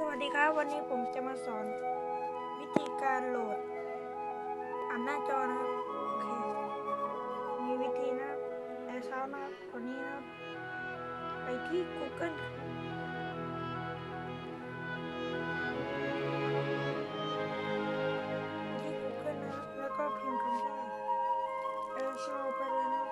สวัสดีครับ วันนี้ผมจะมาสอน วิธีการโหลดอันหน้าจอนะครับ โอเค มีวิธีนะแอร์ซานะคนนี้นะไปที่ Google ที่ Google นะแล้วก็พิมพ์คำว่าแอร์ซาไปเลยนะ